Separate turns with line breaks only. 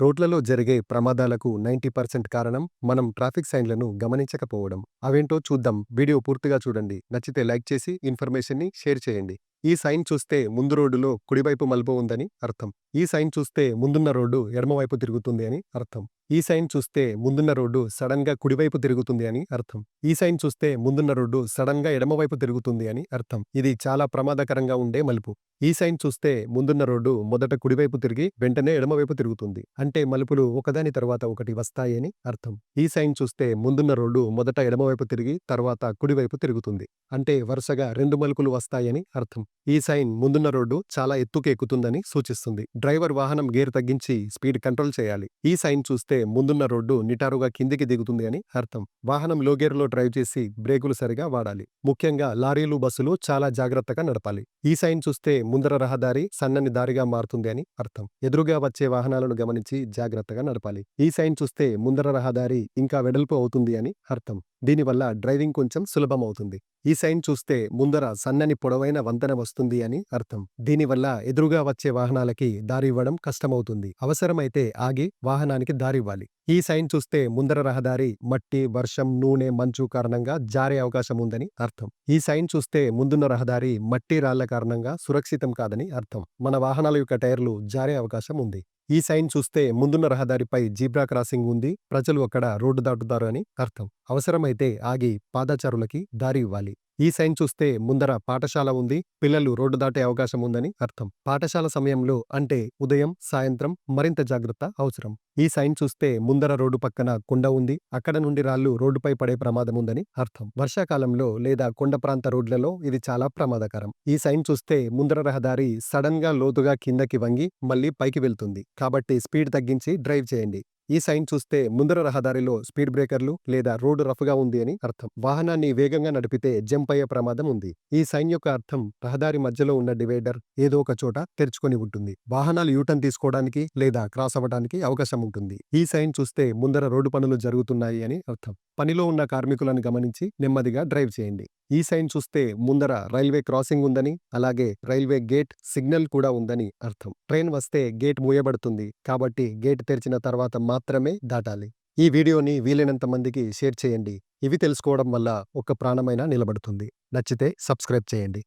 రోడ్లలో జరిగే ప్రమాదాలకు నైంటీ పర్సెంట్ కారణం మనం ట్రాఫిక్ సైన్లను గమనించకపోవడం. అవేంటో చూద్దాం. వీడియో పూర్తిగా చూడండి. నచ్చితే లైక్ చేసి ఇన్ఫర్మేషన్ని షేర్ చేయండి. ఈ సైన్ చూస్తే ముందు రోడ్డులో కుడివైపు మలుపు ఉందని అర్థం. ఈ సైన్ చూస్తే ముందున్న రోడ్డు ఎడమవైపు తిరుగుతుంది అని అర్థం. ఈ సైన్ చూస్తే ముందున్న రోడ్డు సడన్గా కుడివైపు తిరుగుతుంది అని అర్థం. ఈ సైన్ చూస్తే ముందున్న రోడ్డు సడన్గా ఎడమవైపు తిరుగుతుంది అని అర్థం. ఇది చాలా ప్రమాదకరంగా ఉండే మలుపు. ఈ సైన్ చూస్తే ముందున్న రోడ్డు మొదట కుడివైపు తిరిగి వెంటనే ఎడమవైపు తిరుగుతుంది. అంటే మలుపులు ఒకదాని తర్వాత ఒకటి వస్తాయని అర్థం. ఈ సైన్ చూస్తే ముందున్న రోడ్డు మొదట ఎడమవైపు తిరిగి తర్వాత కుడివైపు తిరుగుతుంది. అంటే వరుసగా రెండు మలుపులు వస్తాయని అర్థం. ఈ సైన్ ముందున్న రోడ్డు చాలా ఎత్తుకు ఎక్కుతుందని సూచిస్తుంది. డ్రైవర్ వాహనం గేర్ తగ్గించి స్పీడ్ కంట్రోల్ చేయాలి. ఈ సైన్ చూస్తే ముందున్న రోడ్డు నిటారుగా కిందికి దిగుతుంది అని అర్థం. వాహనం లో గేర్లో డ్రైవ్ చేసి బ్రేకులు సరిగా వాడాలి. ముఖ్యంగా లారీలు బస్సులు చాలా జాగ్రత్తగా నడపాలి. ఈ సైన్ చూస్తే ముందర రహదారి సన్నని దారిగా మారుతుంది అని అర్థం. ఎదురుగా వచ్చే వాహనాలను గమనించి జాగ్రత్తగా నడపాలి. ఈ సైన్ చూస్తే ముందర రహదారి ఇంకా వెడల్పు అవుతుంది అని అర్థం. దీనివల్ల డ్రైవింగ్ కొంచెం సులభమవుతుంది. ఈ సైన్ చూస్తే ముందర సన్నని పొడవైన వంతెన వస్తుంది అని అర్థం. దీనివల్ల ఎదురుగా వచ్చే వాహనాలకి దారి ఇవ్వడం కష్టమవుతుంది. అవసరమైతే ఆగి వాహనానికి దారివ్వాలి ఈ సైన్ చూస్తే ముందర రహదారి మట్టి వర్షం నూనె మంచు కారణంగా జారే అవకాశం ఉందని అర్థం. ఈ సైన్ చూస్తే ముందున్న రహదారి మట్టి రాళ్ళ కారణంగా సురక్షితం కాదని అర్థం. మన వాహనాల యొక్క టైర్లు జారే అవకాశం ఉంది. ఈ సైన్ చూస్తే ముందున్న రహదారిపై జీబ్రా క్రాసింగ్ ఉంది. ప్రజలు అక్కడ రోడ్డు దాటుతారు అని అర్థం. అవసరమైతే ఆగి పాదచారులకి దారి ఇవ్వాలి. ఈ సైన్ చూస్తే ముందర పాఠశాల ఉంది పిల్లలు రోడ్డు దాటే అవకాశం ఉందని అర్థం. పాఠశాల సమయంలో అంటే ఉదయం సాయంత్రం మరింత జాగ్రత్త అవసరం. ఈ సైన్ చూస్తే ముందర రోడ్డు పక్కన కొండ ఉంది అక్కడ నుండి రాళ్ళు రోడ్డుపై పడే ప్రమాదం ఉందని అర్థం. వర్షాకాలంలో లేదా కొండ ప్రాంత రోడ్లలో ఇది చాలా ప్రమాదకరం. ఈ సైన్ చూస్తే ముందర రహదారి సడన్గా లోతుగా కిందకి వంగి మళ్ళీ పైకి వెళ్తుంది. కాబట్టి స్పీడ్ తగ్గించి డ్రైవ్ చేయండి. ఈ సైన్ చూస్తే ముందర రహదారిలో స్పీడ్ బ్రేకర్లు లేదా రోడ్డు రఫ్గా ఉంది అని అర్థం. వాహనాన్ని వేగంగా నడిపితే జంప్ అయ్యే ప్రమాదం ఉంది. ఈ సైన్ యొక్క అర్థం రహదారి మధ్యలో ఉన్న డివైడర్ ఏదో ఒక చోట తెరుచుకొని ఉంటుంది. వాహనాలు యూటర్న్ తీసుకోవడానికి లేదా క్రాస్ అవ్వడానికి అవకాశం ఉంటుంది. ఈ సైన్ చూస్తే ముందర రోడ్డు పనులు జరుగుతున్నాయి అని అర్థం. పనిలో ఉన్న కార్మికులను గమనించి నెమ్మదిగా డ్రైవ్ చేయండి. ఈ సైన్ చూస్తే ముందర రైల్వే క్రాసింగ్ ఉందని అలాగే రైల్వే గేట్ సిగ్నల్ కూడా ఉందని అర్థం. ట్రైన్ వస్తే గేట్ మూయబడుతుంది కాబట్టి గేట్ తెరిచిన తర్వాత మాత్రమే దాటాలి. ఈ వీడియోని వీలైనంత మందికి షేర్ చేయండి. ఇవి తెలుసుకోవడం వల్ల ఒక ప్రాణమైనా నిలబడుతుంది. నచ్చితే సబ్స్క్రైబ్ చేయండి.